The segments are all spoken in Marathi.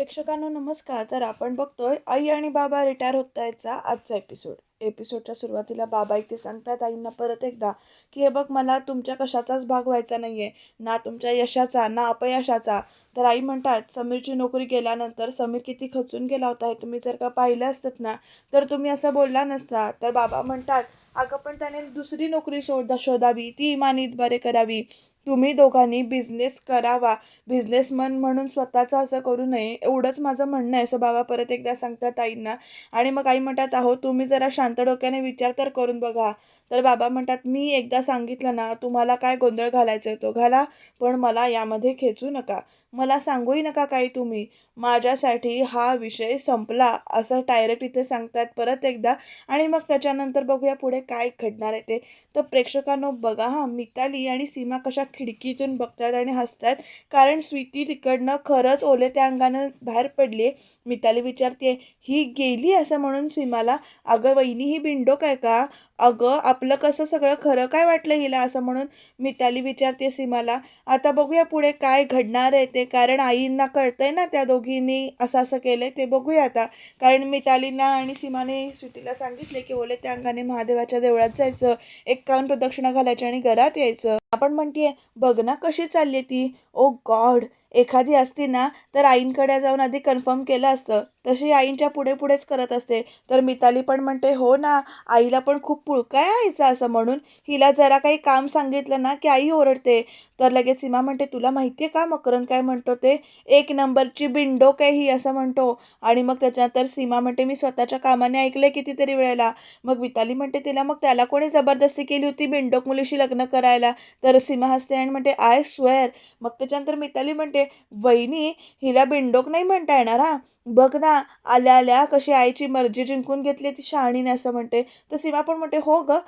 प्रेक्षकांनो नमस्कार. तर आपण बघतोय आई आणि बाबा रिटायर होत आहेचा आजचा एपिसोड एपिसोडच्या सुरुवातीला बाबा इथे सांगतात आईंना परत एकदा की हे बघ मला तुमच्या कशाचाच भाग व्हायचा नाही आहे ना तुमच्या यशाचा ना अपयशाचा. तर आई म्हणतात समीरची नोकरी गेल्यानंतर समीर किती खचून गेला होता हे तुम्ही जर का पाहिलं असतात ना तर तुम्ही असं बोलला नसता. तर बाबा म्हणतात अगं पण त्याने दुसरी नोकरी शोधा शोधावी ती इमानीत बरे करावी. तुम्ही दोघांनी बिझनेस करावा. बिझनेसमन म्हणून स्वतःचं असं करू नये. एवढंच माझं म्हणणं आहे. असं बाबा परत एकदा सांगतात आईंना. आणि मग आई म्हणतात आहो तुम्ही जरा शांत डोक्याने विचार तर करून बघा. तर बाबा म्हणतात मी एकदा सांगितलं ना तुम्हाला काय गोंधळ घालायचा आहे तो घाला. पण मला यामध्ये खेचू नका. मला सांगूही नका काही तुम्ही. माझ्यासाठी हा विषय संपला. असं डायरेक्ट इथे सांगतात परत एकदा. आणि मग त्याच्यानंतर बघूया पुढे काय घडणार आहे ते. तर प्रेक्षकांनो बघा हां मिताली आणि सीमा कशा खिडकीतून बघतात आणि हसतात. कारण स्वीटी तिकडनं खरंच ओले त्या अंगानं बाहेर पडली आहे मिताली विचारते ही गेली असं म्हणून सीमाला? अगं वहिनी ही बिंडोक आहे का? अगं आपलं कसं सगळं खरं काय वाटलं हिला असं म्हणून? मिताली विचारते सीमाला. आता बघूया पुढे काय घडणार आहे ते. कारण आईंना कळतंय ना त्या दोघींनी असं असं केलं आहे ते बघूया आता. कारण मितालींना आणि सीमाने स्वीटीला सांगितले की ओले त्या अंगाने महादेवाच्या देवळात जायचं. एकावन्न प्रदक्षिणा घालायच्या आणि घरात यायचं. आपण म्हणते बघ ना कशी चालली ती. Oh ओ गॉड एखादी असती ना तर आईंकडे जाऊन आधी कन्फर्म केलं असतं. तशी आईंच्या पुढे पुढेच करत असते. तर मिताली पण म्हणते हो ना आईला पण खूप पुळका यायचा आईचा असं म्हणून. हिला जरा काही काम सांगितलं ना की आई ओरडते. तर लगेच सीमा म्हणते तुला माहिती आहे का मकरंद काय म्हणतो ते? एक नंबरची बिंडोक आहे ही असं म्हणतो. आणि मग त्याच्यानंतर सीमा म्हणते मी स्वतःच्या कामाने ऐकलं कितीतरी वेळेला. मग मिताली म्हणते तिला मग त्याला कोणी जबरदस्ती केली होती बिंडोक मुलीशी लग्न करायला? तर सीमा हसते आणि म्हणते आय स्वेअर. मग त्याच्यानंतर मिताली म्हणते वहिनी हिला बिंडोक नाही म्हणता येणार हा? बघ ना आल्या आल्या कशी आईची मर्जी जिंकून घेतली ती शहाणीने असं म्हणते. तर सीमा पण म्हणते हो ग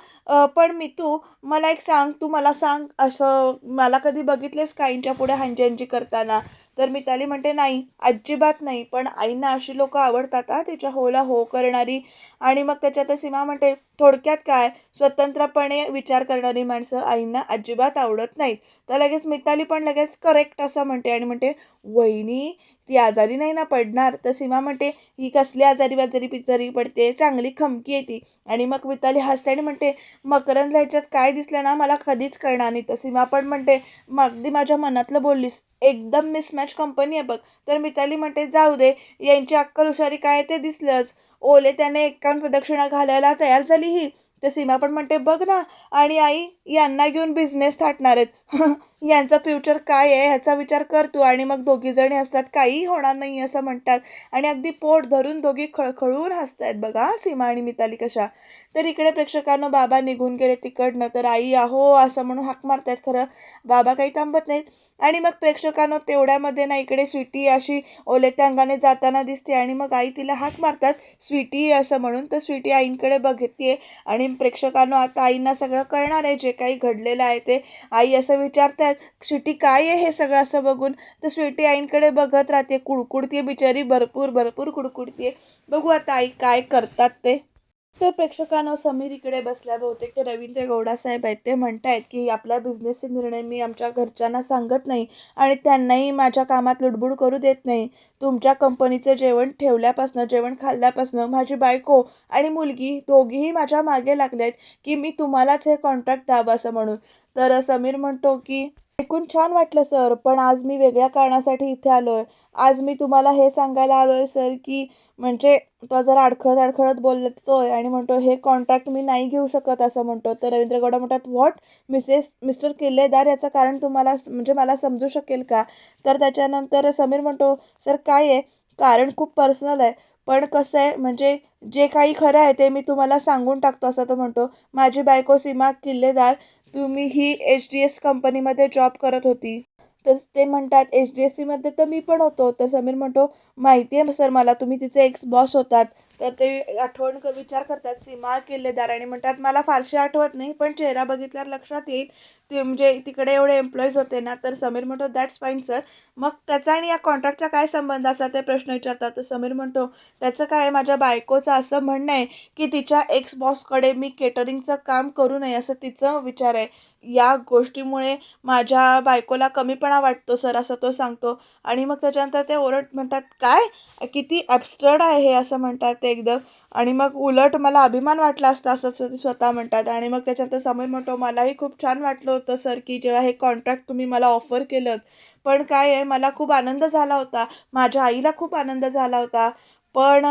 पण मी तू मला एक सांग तू मला सांग असं मला कधी बघितलेस काहींच्या पुढे हांजी करताना? तर मिताली म्हणते नाही अजिबात नाही पण आईंना अशी लोकं आवडतात हा तिच्या होला हो करणारी. आणि मग त्याच्यात सीमा म्हणते थोडक्यात काय? स्वतंत्रपणे विचार करणारी माणसं आईंना अजिबात आवडत नाहीत. तर लगेच मिताली पण लगेच करेक्ट असं म्हणते आणि म्हणते वहिनी ती आजारी नाही ना पडणार? तर सीमा म्हणते ही कसली आजारी बाजारी पिजारी पडते चांगली खमकी येते आणि मग मिताली हसते आणि म्हणते मकरंदला ह्याच्यात काय दिसलं ना मला कधीच कळणार नाही. तर सीमा पण म्हणते मग अगदी माझ्या मनातलं बोललीस एकदम मिसमॅच कंपनी आहे बघ. तर मिताली म्हणते जाऊ दे यांची अक्कल हुशारी काय ते दिसलंच. ओले त्याने एकांत प्रदक्षिणा घालायला तयार झाली ही. तर सीमा पण म्हणते बघ ना आणि आई यांना घेऊन बिझनेस थाटणार आहेत. यांचं फ्युचर काय आहे ह्याचा विचार कर तू आणि मग दोघी जणी असतात काही होणार नाही असं म्हणतात. आणि अगदी पोट धरून दोघी खळखळून हसत आहेत बघा सीमा आणि मिताली कशा. तर इकडे प्रेक्षकांनो बाबा निघून गेले तिकडनं तर आई आहो असं म्हणून हाक मारतायत खरं. बाबा काही थांबत नाहीत. आणि मग प्रेक्षकांनो तेवढ्यामध्ये ना इकडे स्वीटी अशी ओलेत्या अंगाने जाताना दिसते आणि मग आई तिला हाक मारतात स्वीटी असं म्हणून. तर स्वीटी आईंकडे बघते आणि प्रेक्षकांना आता आईंना सगळं कळणार आहे जे काही घडलेलं आहे ते. आई असं विचारतात स्वीटी काय आहे हे सगळं असं बघून? तर स्वीटी आईंकडे बघत राहते कुडकुडते बिचारी भरपूर भरपूर कुडकुडते बघू आता आई काय करतात ते. तर प्रेक्षकांना समीर इकडे बसल्या बहुतेक ते रवींद्र गौडा साहेब आहेत. ते म्हणतायत की आपल्या बिझनेसचे निर्णय मी आमच्या घरच्यांना सांगत नाही आणि त्यांनाही माझ्या कामात लुडबुड करू देत नाही. तुमच्या कंपनीचं जेवण ठेवल्यापासनं जेवण खाल्ल्यापासनं माझी बायको आणि मुलगी दोघीही माझ्या मागे लागले आहेत की मी तुम्हालाच हे कॉन्ट्रॅक्ट द्यावं असं म्हणून. तर समीर म्हणतो की ऐकून छान वाटलं सर पण आज मी वेगळ्या कारणासाठी इथे आलो आहे आज मी तुम्हाला हे सांगायला आलो आहे सर की म्हणजे तो जर अडखळत अडखळत बोलतोय आणि म्हणतो हे कॉन्ट्रॅक्ट मी नाही घेऊ शकत असं म्हणतो तर रवींद्र गौडा म्हणतात व्हॉट मिसेस मिस्टर किल्लेदार याचं कारण तुम्हाला म्हणजे मला समजू शकेल का? तर त्याच्यानंतर समीर म्हणतो सर काय आहे? कारण खूप पर्सनल आहे. पण कसं आहे म्हणजे जे काही खरं आहे ते मी तुम्हाला सांगून टाकतो असं तो म्हणतो. माझी बायको सीमा किल्लेदार तुम्ही ही एच डी एस कंपनीमध्ये जॉब करत होती. तर ते म्हणतात एच डी एस सीमध्ये तर मी पण होतो. तर समीर म्हणतो माहिती आहे सर मला तुम्ही तिचे एक्स बॉस होतात. तर ते आठवण कर विचार करतात सीमा किल्लेदार आणि म्हणतात मला फारशी आठवत नाही पण चेहरा बघितल्यावर लक्षात येईल. ते म्हणजे तिकडे एवढे एम्प्लॉईज होते ना. तर समीर म्हणतो दॅट्स फाईन सर मग त्याचा आणि या कॉन्ट्रॅक्टचा काय संबंध असा? ते प्रश्न विचारतात. तर समीर म्हणतो त्याचं काय माझ्या बायकोचं असं म्हणणं आहे की तिच्या एक्स बॉसकडे मी केटरिंगचं काम करू नये असं तिचं विचार आहे. या गोष्टीमुळे माझ्या बायकोला कमीपणा वाटतो सर असं तो सांगतो. आणि मग त्याच्यानंतर ते ओरड म्हणतात काय? किती ॲबस्टर्ड आहे हे असं म्हणतात ते एकदम. आणि मग उलट मला अभिमान वाटला असता असं ते स्वतः म्हणतात. आणि मग त्याच्यानंतर समय म्हणतो मलाही खूप छान वाटलं होतं सर की जेव्हा हे कॉन्ट्रॅक्ट तुम्ही मला ऑफर केलं पण काय आहे मला खूप आनंद झाला होता. माझ्या आईला खूप आनंद झाला होता. पण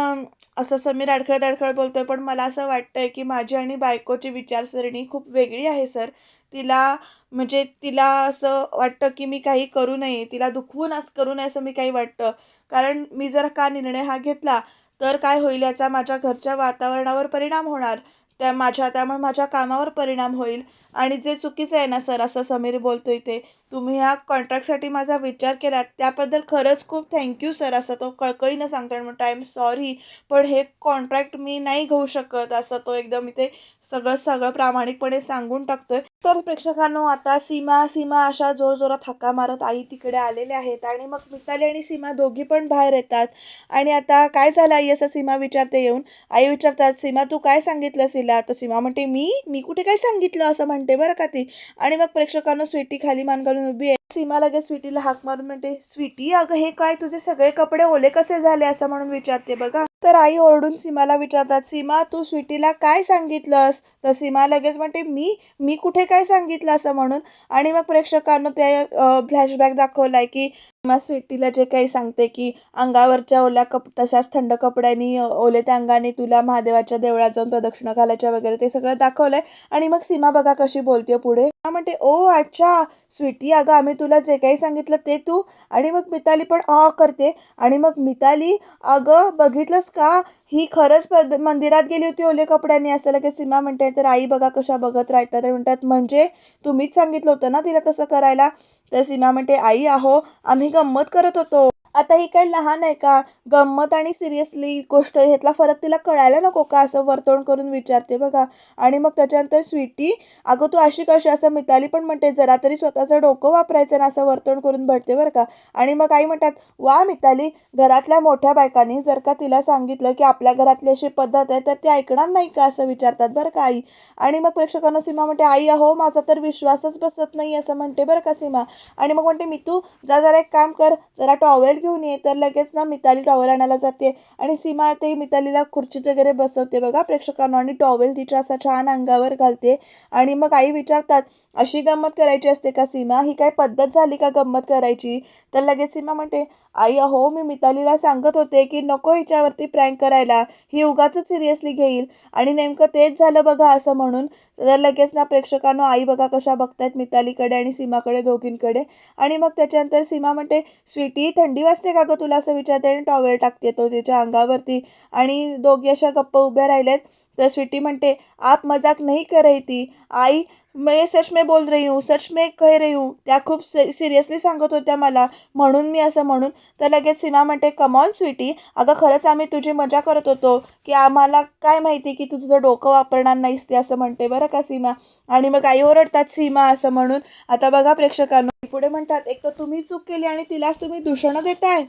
असं समीर अडखळत अडखळत बोलतोय पण मला असं वाटतंय की माझी आणि बायकोची विचारसरणी खूप वेगळी आहे सर. तिला म्हणजे तिला असं वाटतं की मी काही करू नये तिला दुखवून असं करू नये असं मी काही वाटतं. कारण मी जर का निर्णय हा घेतला तर काय होईल याचा माझ्या घरच्या वातावरणावर परिणाम होणार. त्या माझ्या त्यामुळे माझ्या कामावर परिणाम होईल. आणि जे चुकीचं आहे ना सर असं समीर बोलतोय ते तुम्ही ह्या कॉन्ट्रॅक्टसाठी माझा विचार केला त्याबद्दल खरंच खूप थँक्यू सर असं तो कळकळीनं सांगतो आणि म्हणतो आय एम सॉरी पण हे कॉन्ट्रॅक्ट मी नाही घेऊ शकत असं तो एकदम इथे सगळं सगळं प्रामाणिकपणे सांगून टाकतोय. तर प्रेक्षकांनो आता सीमा सीमा अशा जोरजोरात हक्का मारत आई तिकडे आलेल्या आहेत आणि मग मिताली आणि सीमा दोघी पण बाहेर येतात. आणि आता काय झालं आई असं सीमा विचारते येऊन? आई विचारतात सीमा तू काय सांगितलं सीला तर सीमा म्हणते मी? मी कुठे काय सांगितलं? असं म्हणते बरं का ती. आणि मग प्रेक्षकांना स्वीटी खाली मान घालून उभी आहे. सीमा लगेच स्वीटीला हाक मारून म्हणते स्वीटी अगं हे काय तुझे सगळे कपडे ओले कसे झाले? असं म्हणून विचारते बघा. तर आई ओरडून सीमाला विचारतात सीमा तू स्वीटीला काय सांगितलंस? तर सीमा लगेच म्हणते मी मी कुठे काय सांगितलं? असं म्हणून. आणि मग प्रेक्षकांना त्या फ्लॅशबॅक दाखवलाय की सीमा स्वीटीला जे काही सांगते की अंगावरच्या ओल्या कप तशाच थंड कपड्यांनी ओले त्या अंगाने तुला महादेवाच्या देवळात जाऊन प्रदक्षिणा घालायच्या वगैरे ते सगळं दाखवलंय. आणि मग सीमा बघा कशी बोलते पुढे. म्हणते ओ अच्छा स्वीटी अगं आम्ही तुला जे काही सांगितलं ते तू आणि मग मिताली पण अ करते. आणि मग मिताली अगं बघितलंस का? ही खरंच पद- मंदिरात गेली होती ओले कपड्यांनी. असं लगेच सीमा म्हणते तर आई बघा कशा बघत राहतात. म्हणतात म्हणजे? तुम्हीच सांगितलं होतं ना तिला तसं करायला? तर सीमा म्हणते आई आहो आम्ही गंमत करत होतो. आता ही काही लहान आहे का? गंमत आणि सिरियसली गोष्ट ह्यातला फरक तिला कळायला नको का? असं वर्तवण करून विचारते बघा. आणि मग त्याच्यानंतर स्वीटी अगं तू अशी कशी? असं मिताली पण म्हणते जरा तरी स्वतःचं डोकं वापरायचं ना असं वर्तवण करून भरते बरं का. आणि मग आई म्हणतात वा मिताली घरातल्या मोठ्या बायकांनी जर का तिला सांगितलं की आपल्या घरातली अशी पद्धत आहे तर ती ऐकणार नाही का? असं विचारतात बरं का आई. आणि मग प्रेक्षकांना सीमा म्हणते आई अहो माझा तर विश्वासच बसत नाही असं म्हणते बरं का सीमा. आणि मग म्हणते मी तू जा जरा एक काम कर जरा टॉवेल घेऊन ये. तर लगेच ना मिताली टॉवेल आणायला जाते आणि सीमा ते मितालीला खुर्चीत वगैरे बसवते बघा प्रेक्षकांना. आणि टॉवेल तिच्या असा छान अंगावर घालते. आणि मग आई विचारतात अशी गंमत करायची असते का सीमा? ही काय पद्धत झाली का गंमत करायची? तर लगेच सीमा म्हणते आई अहो मी मितालीला सांगत होते की नको हिच्यावरती प्रँक करायला. ही उगाच सिरियसली घेईल. आणि नेमकं तेच झालं बघा असं म्हणून. तर लगेच ना प्रेक्षकांनो आई बघा कशा बघतायत मितालीकडे आणि सीमाकडे दोघींकडे. आणि मग त्याच्यानंतर सीमा म्हणते स्वीटी थंडी वाजते का गं तुला? असं विचारते आणि टॉवेल टाकते तो तिच्या अंगावरती. आणि दोघी अशा गप्प उभ्या राहिल्यात. तर स्वीटी म्हणते आप मजाक नाही करायती आई मैं सच में बोल रही हूँ सच में कह रही हूँ त्या खूप सिरियसली सांगत होत्या मला म्हणून मी असं म्हणून. तर लगेच सीमा म्हणते कमॉन स्वीटी अगं खरंच आम्ही तुझी मजा करत होतो की आम्हाला काय माहिती की तू तुझं डोकं वापरणार नाहीस ते असं म्हणते. बरं का सीमा? आणि मग आई ओरडतात सीमा असं म्हणून. आता बघा प्रेक्षकांना पुढे म्हणतात एक तर तुम्ही चूक केली आणि तिलाच तुम्ही दूषणं देताय.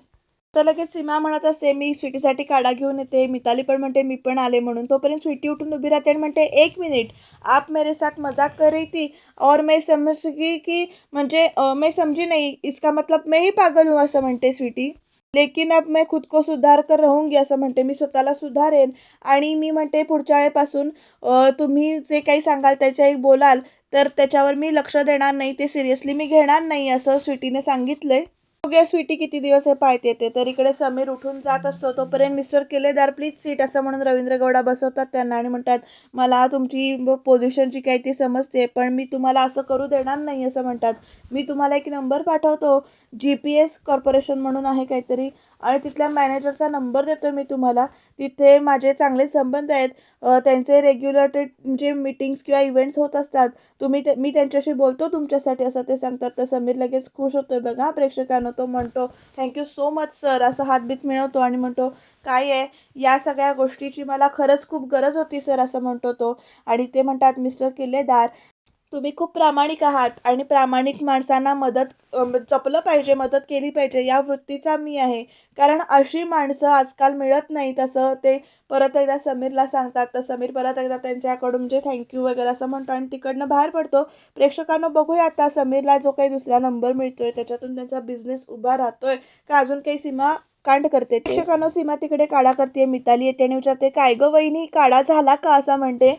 तर लगेच सीमा म्हणत असते मी स्वीटीसाठी काढा घेऊन येते. मिताली पण म्हणते मी पण आले म्हणून. तोपर्यंत स्वीटी उठून उभी राहते आणि म्हणते एक मिनिट. आप मेरे साथ मजाक कर रही थी और मैं समज गई की म्हणजे मैं समजी नाही. इसका मतलब मैं ही पागल हूँ असं म्हणते स्वीटी. लेकिन अब मैं खुद को सुधार कर रहूंगी असं म्हणते. मी स्वतःला सुधारेन आणि मी म्हणते पुढच्या वेळेपासून तुम्ही जे काही सांगाल त्याच्या एक बोलाल. तर त्याच्यावर मी लक्ष देणार नाही. ते सिरियसली मी घेणार नाही असं स्वीटीने आहे बघूया स्वीटी किती दिवस हे पाळते येते? तर इकडे समीर उठून जात असतो. तोपर्यंत मिस्टर केलेदार प्लीज सीट असं म्हणून रवींद्र गौडा बसवतात त्यांना आणि म्हणतात मला तुमची पोझिशनची काही ती समजते पण मी तुम्हाला असं करू देणार नाही असं म्हणतात. मी तुम्हाला एक नंबर पाठवतो. जी पी एस कॉर्पोरेशन म्हणून आहे काहीतरी. आणि तिथल्या मॅनेजरचा नंबर देतो मी तुम्हाला. तिथे माझे चांगले संबंध आहेत. त्यांचे रेग्युलर ते जे मीटिंग्स किंवा इव्हेंट्स होत असतात तुम्ही ते मी त्यांच्याशी बोलतो तुमच्यासाठी असं ते सांगतात. तर समीर लगेच खुश होतो बघा प्रेक्षकांना तो म्हणतो थँक्यू सो मच सर असं हातबीत मिळवतो आणि म्हणतो काय आहे? या सगळ्या गोष्टीची मला खरंच खूप गरज होती सर असं म्हणतो तो. आणि ते म्हणतात मिस्टर किल्लेदार तुम्ही खूप प्रामाणिक आहात आणि प्रामाणिक माणसांना मदत जपलं पाहिजे मदत केली पाहिजे या वृत्तीचा मी आहे. कारण अशी माणसं आजकाल मिळत नाही तसं ते परत एकदा समीरला सांगतात. तर समीर परत एकदा त्यांच्याकडून म्हणजे थँक्यू वगैरे असं म्हणतो आणि तिकडनं बाहेर पडतो. प्रेक्षकांना बघूया आता समीरला जो काही दुसरा नंबर मिळतोय त्याच्यातून त्यांचा बिझनेस उभा राहतोय. का अजून काही सीमा कांड करते? प्रेक्षकांना सीमा तिकडे काढा करते मिताली येते आणि विचारते काय गं वहिनी काढा झाला का? असं म्हणते.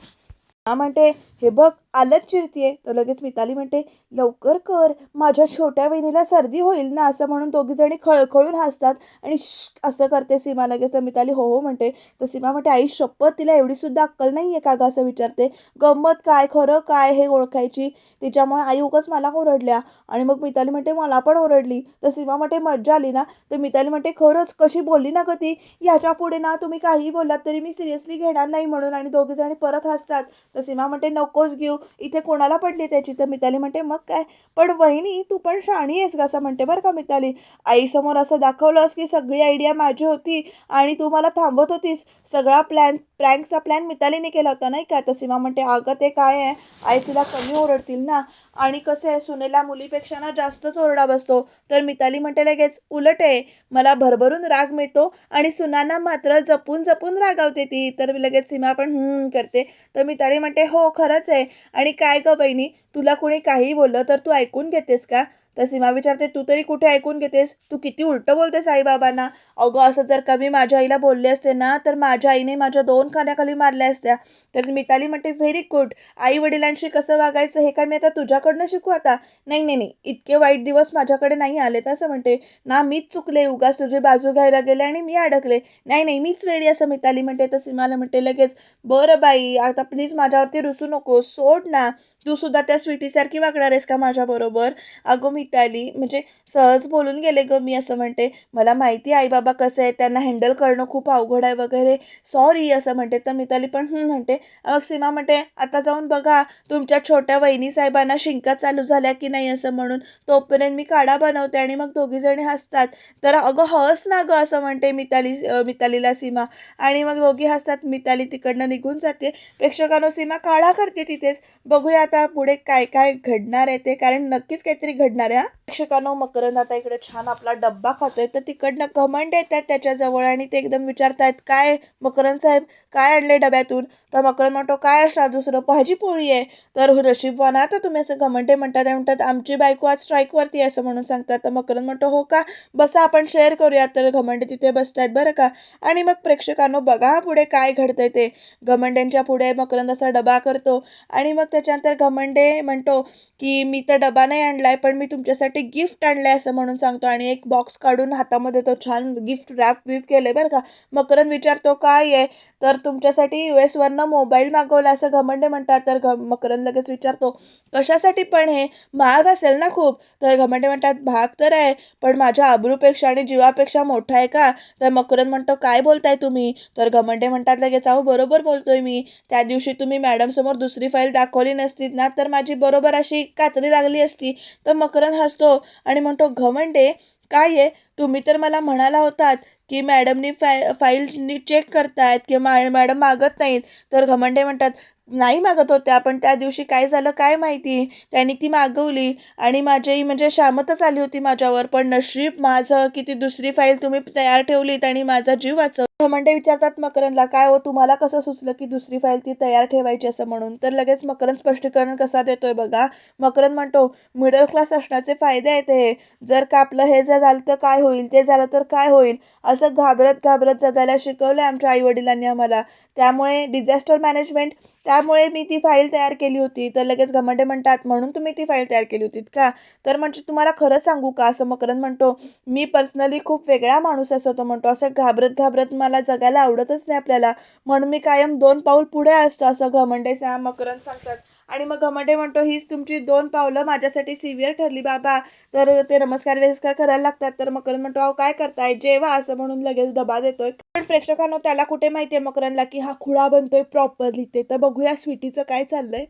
हा म्हणते हे बघ आलंच चिरतीये तर लगेच मिताली म्हणते लवकर कर. माझ्या छोट्या बहिणीला सर्दी होईल ना असं म्हणून दोघी जणी खळखळून हसतात आणि असं करते सीमा लगेच. तर मिताली हो हो म्हणते. तर सीमा म्हणते आई शपथ तिला एवढीसुद्धा अक्कल नाही आहे का गं? असं विचारते. गंमत काय? खरं काय हे ओळखायची? तिच्यामुळे आई उगाच मला ओरडल्या. आणि मग मिताली म्हणते मला पण ओरडली. तर सीमा म्हणते मज्जा आली ना? तर मिताली म्हणते खरंच? कशी बोलली ना गं ती? याच्यापुढे ना तुम्ही काही बोललात तरी मी सिरियसली घेणार नाही म्हणून. आणि दोघी जणी परत हसतात. तर सीमा म्हणते नकोच घेऊ. इथे कोणाला पडली त्याची? तर मिताली म्हणते मग काय? पण वहिनी तू पण शाणी आहेस का? असं म्हणते बरं का मिताली. आईसमोर असं दाखवलंस की सगळी आयडिया माझी होती आणि तू मला थांबवत होतीस. सगळा प्लॅन प्रँकचा प्लॅन मितालीने केला होता नाही का? तर सीमा म्हणते अगं ते काय आहे? आई तिला कमी ओरडतील ना. आणि कसं आहे सुनेला मुलीपेक्षा ना जास्तच ओरडा बसतो. तर मिताली म्हणते लगेच उलट आहे मला भरभरून राग मिळतो आणि सुनांना मात्र जपून जपून रागावते ती. तर लगेच सीमा पण करते. तर मिताली म्हणते हो खरंच आहे. आणि काय गं बहिणी तुला कोणी काही बोललं तर तू ऐकून घेतेस का? तर सीमा विचारते तू तरी कुठे ऐकून घेतेस? तू किती उलटं बोलतेस आईबाबांना? अगं असं जर का मी माझ्या आईला बोलले असते ना तर माझ्या आईने माझ्या दोन खाण्याखाली मारल्या असत्या. तर मिताली म्हणते व्हेरी गुड आई वडिलांशी कसं वागायचं हे काय मी आता तुझ्याकडनं शिकू आता? नाही नाही नाही. इतके वाईट दिवस माझ्याकडे नाही आले असं म्हणते. ना मीच चुकले. उगाच तुझी बाजू घ्यायला गेले आणि मी अडकले. नाही नाही मीच वेळी असं मिताली म्हणते. तर सीमाला म्हणते लगेच. बरं बाई आता प्लीज माझ्यावरती रुसू नको. सोड ना. तू सुद्धा त्या स्वीटीसारखी वागणार आहेस का माझ्याबरोबर? अगं मिताली म्हणजे सहज बोलून गेले ग मी असं म्हणते. मला माहिती आई बाबा कसं आहे त्यांना हँडल करणं खूप अवघड आहे वगैरे. सॉरी असं म्हणते. तर मिताली पण म्हणते. मग सीमा म्हणते आता जाऊन बघा तुमच्या छोट्या वहिनी साहेबांना शिंका चालू झाल्या की नाही असं म्हणून. तोपर्यंत मी काढा बनवते आणि मग दोघीजणी हसतात. तर अगं हस ना गं असं म्हणते मिताली मितालीला सीमा. आणि मग दोघी हसतात. मिताली तिकडनं निघून जाते. प्रेक्षकांनो सीमा काढा करते तिथेच. बघूया आता पुढे काय काय घडणार आहे ते कारण नक्कीच काहीतरी घडणार आहे हा. प्रेक्षकांनो मकरंद आता इकडे छान आपला डब्बा खातोय. तर तिकडनं घमंड येत आहेत त्याच्याजवळ आणि ते एकदम विचारतायत काय मकरंद साहेब काय आणले डब्यातून? तर मकरंद म्हणतो काय असणार? दुसरं भाजी पोळी आहे. तर नशीबवाना तर तुम्ही असं घमंडे म्हणतात आणि म्हणतात आमची बायको आज स्ट्राईकवरती आहे असं म्हणून सांगतात. तर मकरंद म्हणतो हो का? बसा आपण शेअर करूया तर घमंडे तिथे बसतायत बरं का? आणि मग प्रेक्षकांनो बघा पुढे काय घडतंय ते. घमंड्यांच्या पुढे मकरंद असा डबा करतो. आणि मग त्याच्यानंतर घमंडे म्हणतो की मी तर डबा नाही आणलाय पण मी तुमच्यासाठी गिफ्ट आणलंय असं म्हणून सांगतो. आणि एक बॉक्स काढून हातामध्ये तो छान गिफ्ट रॅप विप केलंय बरं का? मकरंद विचारतो काय आहे? तर तुमच्यासाठी यू एसवरनं मोबाईल मागवला असं घमंडे म्हणतात तर घ मकरंद लगेच विचारतो कशासाठी पण हे? महाग असेल ना खूप? तर घमंडे म्हणतात भाग तर आहे पण माझ्या आबरूपेक्षा आणि जीवापेक्षा मोठा आहे का? तर मकरंद म्हणतो काय बोलताय तुम्ही? तर घमंडे म्हणतात लगेच अहो बरोबर बोलतोय मी. त्या दिवशी तुम्ही मॅडमसमोर दुसरी फाईल दाखवली नसती ना तर माझी बरोबर अशी कातरी लागली असती. तर मकरंद हसतो आणि म्हणतो घमंडे काय आहे तुम्ही तर मला म्हणाला होतात की मॅडमनी फाय फाईल चेक करतायत किंवा मा मॅडम मागत नाहीत तर घमंडे म्हणतात नाही मागत होत्या पण त्या दिवशी काय झालं काय माहिती? त्यांनी ती मागवली आणि माझी म्हणजे शामतच आली होती माझ्यावर पण नशीब माझं की ती दुसरी फाईल तुम्ही तयार ठेवलीत आणि माझा जीव वाचव घमंडे विचारतात मकरंदला काय हो तुम्हाला कसं सुचलं की दुसरी फाईल ती तयार ठेवायची असं म्हणून? तर लगेच मकरंद स्पष्टीकरण कसा देतोय बघा. मकरंद म्हणतो मिडल क्लास असण्याचे फायदे आहेत हे. जर का आपलं हे जर झालं तर काय होईल? ते झालं तर काय होईल? असं घाबरत घाबरत जगायला शिकवलं आमच्या आईवडिलांनी आम्हाला. त्यामुळे डिझास्टर मॅनेजमेंट त्यामुळे मी ती फाईल तयार केली होती. तर लगेच घमंडे म्हणतात म्हणून तुम्ही ती फाईल तयार केली होती का? तर म्हणजे तुम्हाला खरं सांगू का? असं मकरंद म्हणतो मी पर्सनली खूप वेगळा माणूस असं तो म्हणतो. असं घाबरत घाबरत मला जगायला आवडतच नाही आपल्याला. म्हणून मी कायम दोन पाऊल पुढे असतो असं घमंडे सॅम मकरंद सांगतात. आणि मग घमंडे म्हणतो हीच तुमची दोन पावलं माझ्यासाठी सिव्हिअर ठरली बाबा. तर ते नमस्कार विस्कार करायला लागतात. तर मकरंद म्हणतो अहो काय करताय? जेवा असं म्हणून लगेच दबा देतोय. पण प्रेक्षकांनो त्याला कुठे माहितीये मकरंदला की हा खुळा बनतोय प्रॉपरली ते? तर बघूया स्वीटीचं काय चाललंय.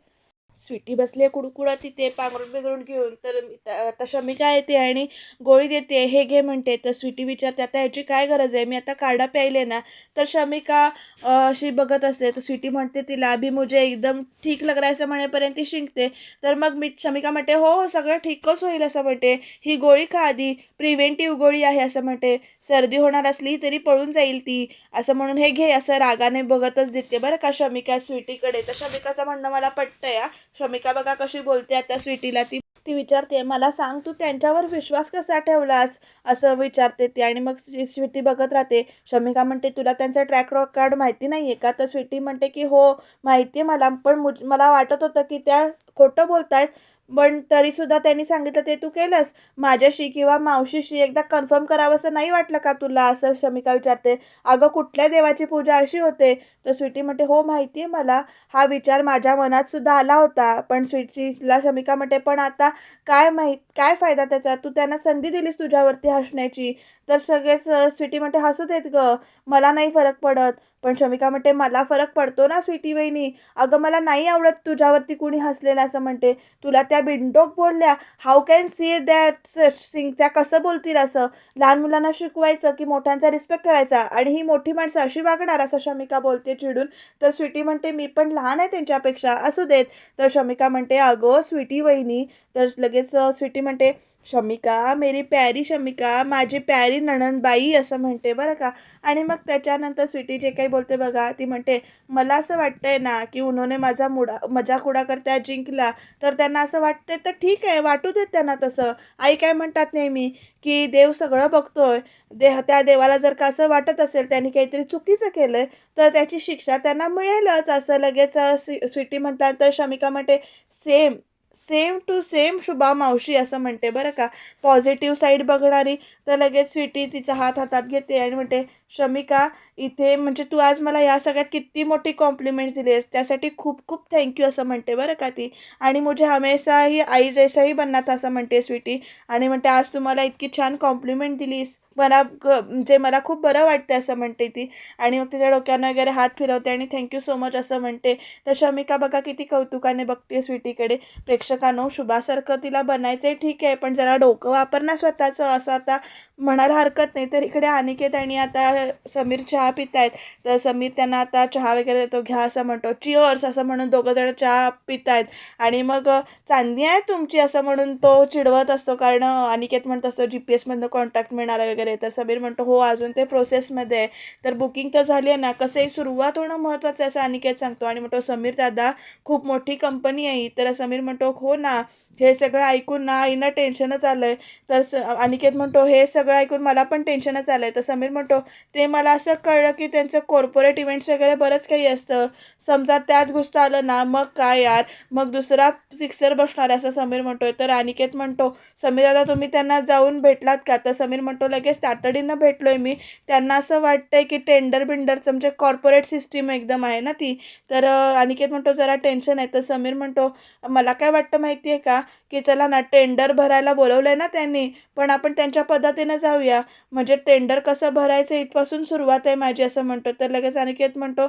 स्वीटी बसली आहे कुडकुडा तिथे पांघरून बिघरून घेऊन. तर मी- त- आता शमिका येते आणि गोळी देते. हे घे म्हणते. तर स्वीटी विचारते आता ह्याची काय गरज आहे? मी आता काढा प्यायले ना. तर शमिका अशी बघत असते. तर स्वीटी म्हणते तिला अभि मुझे एकदम ठीक लग रहा असं म्हणेपर्यंत ती शिंकते. तर मग मी शमिका म्हणते हो हो सगळं ठीकच होईल असं म्हणते. ही गोळी खा आधी. प्रिव्हेंटिव्ह गोळी आहे असं म्हणते. सर्दी होणार असली तरी पळून जाईल ती असं म्हणून हे घे असं रागाने बघतच देते. बरं का शमिका स्वीटीकडे. तर शमिकाचं म्हणणं मला पटतं या शमिका बघा कशी बोलते आता स्वीटीला. ती ती विचारते मला सांग तू त्यांच्यावर विश्वास कसा ठेवलास? असं विचारते ती. आणि मग स्वीटी बघत राहते. शमिका म्हणते तुला त्यांचं ट्रॅक कार्ड माहिती नाही आहे का? तर स्वीटी म्हणते की हो माहिती आहे मला. पण मला वाटत होतं की त्या खोटं बोलतायत पण तरीसुद्धा त्यांनी सांगितलं ते तू केलंस? माझ्याशी किंवा मावशीशी एकदा कन्फर्म करावं असं नाही वाटलं का तुला? असं शमिका विचारते. अगं कुठल्या देवाची पूजा अशी होते? तर स्वीटी म्हणते हो माहिती आहे मला. हा विचार माझ्या मनात सुद्धा आला होता. पण स्वीटीला शमिका म्हणते पण आता काय माहीत काय फायदा त्याचा? तू त्यांना संधी दिलीस तुझ्यावरती हसण्याची. तर सगळेच स्वीटी म्हणते हसू देत ग मला नाही फरक पडत. पण शमिका म्हणते मला फरक पडतो ना स्वीटी वहिनी. अगं मला नाही आवडत तुझ्यावरती कुणी हसलेलं असं म्हणते. तुला त्या बिंडोक बोलल्या how can she that sing त्या कसं बोलतील असं? लहान मुलांना शिकवायचं की मोठ्यांचा रिस्पेक्ट करायचा? आणि ही मोठी माणसं अशी वागणार असं शमिका बोलते चिडून. तर स्वीटी म्हणते मी पण लहान आहे त्यांच्यापेक्षा असू देत. तर शमिका म्हणते अगं स्वीटी वहिनी. तर लगेच स्वीटी म्हणते शमिका मेरी प्यारी शमिका माझी प्यारी नणंदबाई असं म्हणते बरं का. आणि मग त्याच्यानंतर स्वीटी जे काही बोलते बघा ती म्हणते मला असं वाटतंय ना की उन्होंने माझा मुडा मजाक उडा करता जिंकला तर त्यांना असं वाटतंय तर ठीक आहे वाटू देत त्यांना तसं. आई काय म्हणतात नेहमी की देव सगळं बघतोय देह त्या देवाला जर का असं वाटत असेल त्यांनी काहीतरी चुकीचं केलं तर त्याची शिक्षा त्यांना मिळेलच. असं लगेच अ, स्वी स्वीटी म्हटल्यानंतर शमिका म्हणते same same to same Shubha मावशी असं म्हणते बरं का. पॉझिटिव्ह साईड बघणारी तर लगेच स्वीटी तिचा हात हातात घेते आणि म्हणते शमिका इथे म्हणजे तू आज मला या सगळ्यात किती मोठी कॉम्प्लिमेंट्स दिली आहेस त्यासाठी खूप खूप थँक्यू असं म्हणते बरं का ती. आणि मुझे हमेशा ही आई जैसाही बनणार असं म्हणते स्वीटी आणि म्हणते आज तू मला इतकी छान कॉम्प्लिमेंट दिलीस. मला म्हणजे मला खूप बरं वाटतं असं म्हणते ती. आणि मग तिच्या डोक्यानं वगैरे हात फिरवते आणि थँक्यू सो मच असं म्हणते. तर शमिका बघा किती कौतुकाने बघते स्वीटीकडे प्रेक्षकांनो शुभासारखं तिला बनायचं आहे ठीक आहे पण जरा डोकं वापर ना स्वतःचं असं आता म्हणायला हरकत नाही. तर इकडे अनिकेत आणि आता समीर चहा पित आहेत तर समीर त्यांना आता चहा वगैरे देतो घ्या असं म्हणतो. चिअर्स असं म्हणून दोघं जण चहा पित आहेत आणि मग चांदणी आहे तुमची असं म्हणून तो चिडवत असतो कारण अनिकेत म्हणत असतो जी पी एसमधनं कॉन्टॅक्ट मिळणार वगैरे. तर समीर म्हणतो हो अजून ते प्रोसेसमध्ये आहे. तर बुकिंग तर झाली आहे ना कसंही सुरुवात होणं महत्त्वाचं आहे असं अनिकेत सांगतो. आणि म्हणतो समीर दादा खूप मोठी कंपनी आहे तर समीर म्हणतो हो ना हे सगळं ऐकून ना आईनं टेन्शनच आलं आहे तर स अनिकेत म्हणतो हे सगळं ऐकून मला पण टेन्शनच आलं आहे तर समीर म्हणतो ते मला असं कळलं की त्यांचं कॉर्पोरेट इव्हेंट्स वगैरे बरंच काही असतं. समजा त्यात घुसता आलं ना मग काय यार? मग दुसरा सिक्सर बसणार आहे असं समीर म्हणतोय. तर अनिकेत म्हणतो समीर दादा तुम्ही त्यांना जाऊन भेटलात का? तर समीर म्हणतो लगेच तातडीनं आहे मी. त्यांना असं वाटतं आहे की टेंडर बिंडरचं म्हणजे कॉर्पोरेट सिस्टीम एकदम आहे ना ती. तर अनिकेत म्हणतो जरा टेन्शन आहे. तर समीर म्हणतो मला काय वाटतं माहिती आहे का? की चला ना टेंडर भरायला बोलवलं आहे ना त्यांनी पण आपण त्यांच्या पद्धतीनं जाऊया. म्हणजे टेंडर कसं भरायचं इथपासून सुरुवात आहे माझी असं म्हणतो. तर लगेच अनिकेत म्हणतो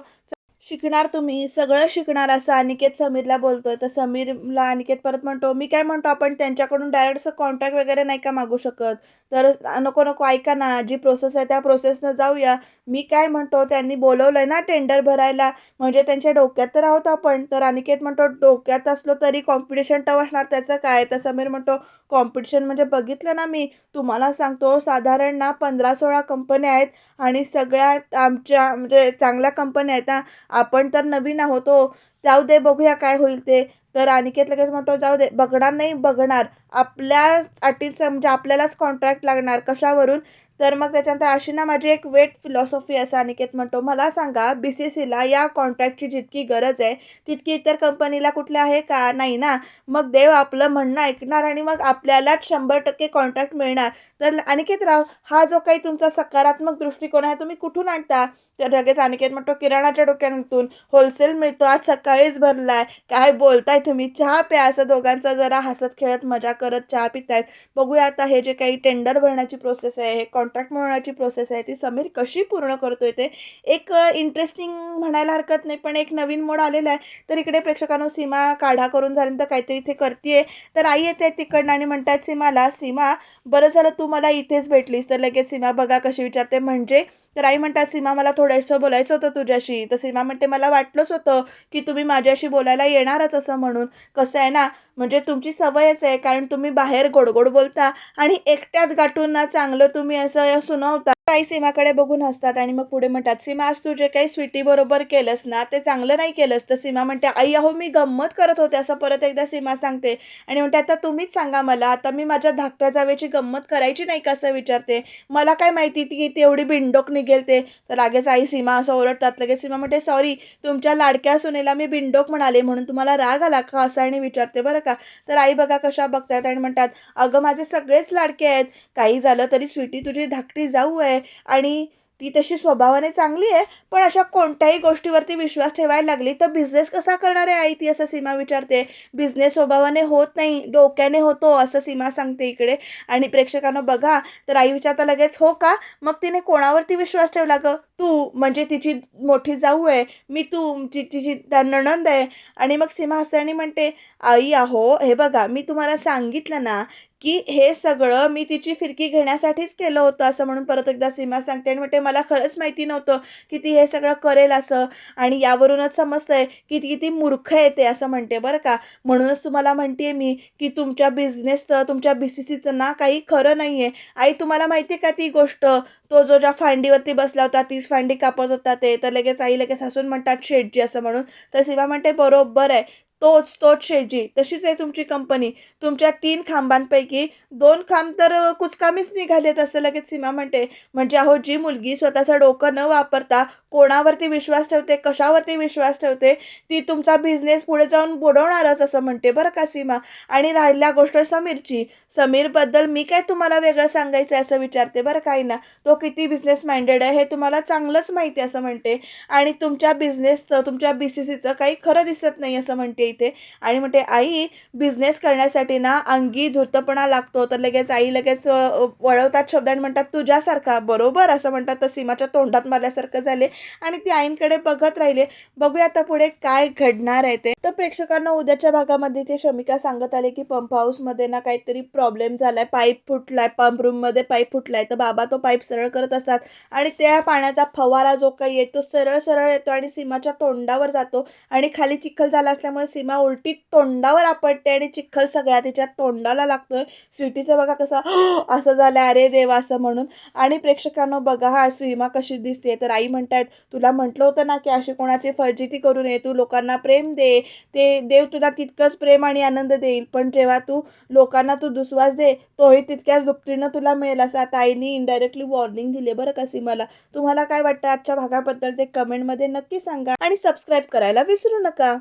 शिकणार तुम्ही सगळं शिकणार असं अनिकेत समीरला बोलतोय. तर समीरला अनिकेत परत म्हणतो मी काय म्हणतो आपण त्यांच्याकडून डायरेक्ट असं कॉन्टॅक्ट वगैरे नाही का मागू शकत? तर नको नको ऐका ना जी प्रोसेस आहे त्या प्रोसेसनं जाऊया. मी काय म्हणतो त्यांनी बोलवलं आहे ना टेंडर भरायला. म्हणजे त्यांच्या डोक्यात तर आहोत आपण. तर अनिकेत म्हणतो डोक्यात असलो तरी कॉम्पिटिशन टव असणार त्याचं काय? तर समीर म्हणतो कॉम्पिटिशन म्हणजे बघितलं ना मी तुम्हाला सांगतो साधारण ना पंधरा सोळा कंपन्या आहेत. आणि सगळ्यात आमच्या म्हणजे चांगल्या कंपन्या आहेत ना आपण तर नवीन आहोत हो. जाऊ दे बघूया काय होईल ते. तर अनिकेत लगेच म्हणतो जाऊ दे बघणार नाही बघणार. आपल्या अटीचं म्हणजे आपल्यालाच कॉन्ट्रॅक्ट लागणार कशावरून? तर मग त्याच्यानंतर अशी ना माझी एक वेट फिलॉसॉफी असं अनिकेत म्हणतो. मला सांगा बी सी सीला या कॉन्ट्रॅक्टची जितकी गरज आहे तितकी इतर कंपनीला कुठल्या आहे का? नाही ना. मग देव आपलं म्हणणं ऐकणार आणि मग आपल्यालाच शंभर टक्के कॉन्ट्रॅक्ट मिळणार. तर अनिकेत राव हा जो काही तुमचा सकारात्मक दृष्टिकोन आहे तुम्ही कुठून आणता? तर लगेच अनिकेत म्हणतो किराणाच्या डोक्यातून होलसेल मिळतो. आज सकाळीच भरला आहे काय बोलताय तुम्ही? चहा प्या असं दोघांचा जरा हसत खेळत मजा करत चहा पितायत. बघूया आता हे जे काही टेंडर भरण्याची प्रोसेस आहे हे कॉन्ट्रॅक्ट मिळवण्याची प्रोसेस आहे ती समीर कशी पूर्ण करतोय ते. एक इंटरेस्टिंग म्हणायला हरकत नाही पण एक नवीन मोड आलेला आहे. तर इकडे प्रेक्षकांनो सीमा काढा करून झाल्यानंतर काहीतरी इथे करते तर आई येते तिकडनं आणि म्हणतात सीमाला सीमा बरं झालं तू तू मला इथेच भेटलीस तर लगेच सीमा बघा कशी विचारते. म्हणजे तर आई म्हणतात सीमा मला थोडंसं बोलायचं होतं तुझ्याशी. तर सीमा म्हणते मला वाटलंच होतं की तुम्ही माझ्याशी बोलायला येणारच असं म्हणून. कसं आहे ना म्हणजे तुमची सवयच आहे कारण तुम्ही बाहेर गोडगोड बोलता आणि एकट्यात गाठून ना चांगलं तुम्ही असं सुनावता. आई सीमाकडे बघून हसतात आणि मग पुढे म्हणतात सीमा आज तू जे काही स्वीटी बरोबर केलंस ना ते चांगलं नाही केलंस. तर सीमा म्हणते आई अहो मी गंमत करत होते असं परत एकदा सीमा सांगते. आणि म्हणते आता तुम्हीच सांगा मला आता मी माझ्या धाकट्या जावेची गंमत करायची नाही का? असं विचारते. मला काय माहिती ती की तेवढी बिंडोक निघ ते तर लगेच आई सीमा असं ओरडतात. लगेच सीमा म्हणते सॉरी तुमच्या लाडक्या सुनेला मी बिंडोक म्हणाले म्हणून तुम्हाला राग आला का? असं आणि विचारते बरं का. तर आई बघा कशा बघतात आणि म्हणतात अगं माझे सगळेच लाडके आहेत. काही झालं तरी स्वीटी तुझी धाकटी जाऊ आहे. आणि ती तशी स्वभावाने चांगली आहे पण अशा कोणत्याही गोष्टीवरती विश्वास ठेवायला लागली तर बिझनेस कसा करणार आहे आई? ती असं सीमा विचारते. बिझनेस स्वभावाने होत नाही डोक्याने होतो असं सीमा सांगते इकडे. आणि प्रेक्षकांना बघा तर आई विचारता लगेच हो का? मग तिने कोणावरती विश्वास ठेवला ग? तू म्हणजे तिची मोठी जाऊ आहे. मी तू तिची नणंद आहे. आणि मग सीमा हसते आणि म्हणते आई आहो हे बघा मी तुम्हाला सांगितलं ना की हे सगळं मी तिची फिरकी घेण्यासाठीच केलं होतं असं म्हणून परत एकदा सीमा सांगते. आणि म्हणते मला खरंच माहिती नव्हतं की ती हे सगळं करेल असं आणि यावरूनच समजतंय की ती किती मूर्ख येते असं म्हणते बरं का. म्हणूनच तुम्हाला म्हणते मी की तुमच्या बिझनेसचं तुमच्या बी सी सीचं ना काही खरं नाही आहे आई तुम्हाला माहिती आहे का ती गोष्ट? तो जो ज्या फांडीवरती बसला होता तीच फांडी कापत होता ते. तर लगेच आई लगेच हसून म्हणतात शेटजी असं म्हणून. तर सीमा म्हणते बरोबर आहे. तोच तोच शेटजी तशीच आहे तुमची कंपनी तुमच्या तीन खांबांपैकी दोन खांब तर कुचकामीच निघालेत असं लगेच सीमा म्हणते. म्हणजे अहो जी मुलगी स्वतःचं डोकं न वापरता कोणावरती विश्वास ठेवते कशावरती विश्वास ठेवते ती तुमचा बिझनेस पुढे जाऊन बुडवणारच असं म्हणते बरं का सीमा? आणि राहिल्या गोष्ट समीरची. समीरबद्दल मी काय तुम्हाला वेगळं सांगायचं आहे असं विचारते बरं काही ना तो किती बिझनेस माइंडेड आहे हे तुम्हाला चांगलंच माहिती असं म्हणते. आणि तुमच्या बिझनेसचं तुमच्या बी सी सीचं काही खरं दिसत नाही असं म्हणते. इथे. आणि म्हणते आई बिझनेस करण्यासाठी ना अंगी धूर्तपणा लागतो. तर लगेच आई लगेच वळवतात शब्द आणि म्हणतात तुझ्यासारखा. बरोबर असं म्हणतात. तर सीमाच्या तोंडात मारल्यासारखं झाले. आणि ती आईंकडे बघत राहिले. बघूया आता पुढे काय घडणार आहे ते. तर प्रेक्षकांना उद्याच्या भागामध्ये ते शमिका सांगत आले की पंप हाऊसमध्ये ना काहीतरी प्रॉब्लेम झालाय. पाईप फुटलाय. पंप रूममध्ये पाईप फुटलाय. तर बाबा तो पाईप सरळ करत असतात. आणि त्या पाण्याचा फवारा जो काही येतो सरळ सरळ येतो आणि सीमाच्या तोंडावर जातो. आणि खाली चिखल झाला असल्यामुळे सीमा उलटी तोंडावर आपटते आणि चिखल सगळ्या तिच्या तोंडाला लागतोय. स्वीटीचं बघा कसं असं झालं अरे देवा असं म्हणून. आणि प्रेक्षकांना बघा हा सीमा कशी दिसते. तर आई म्हणतायत तुला म्हटलं होतं ना की अशी कोणाची फजिती करू नये तू लोकांना प्रेम दे. ते देव तुला तितकंच प्रेम आणि आनंद देईल. पण जेव्हा तू लोकांना तू दुसवास दे तोही तितक्याच दुपटीनं तुला मिळेल असं आता आईने इनडायरेक्टली वॉर्निंग दिली. बरं का सीमाला? तुम्हाला काय वाटतं आजच्या भागाबद्दल ते कमेंटमध्ये नक्की सांगा. आणि सबस्क्राईब करायला विसरू नका.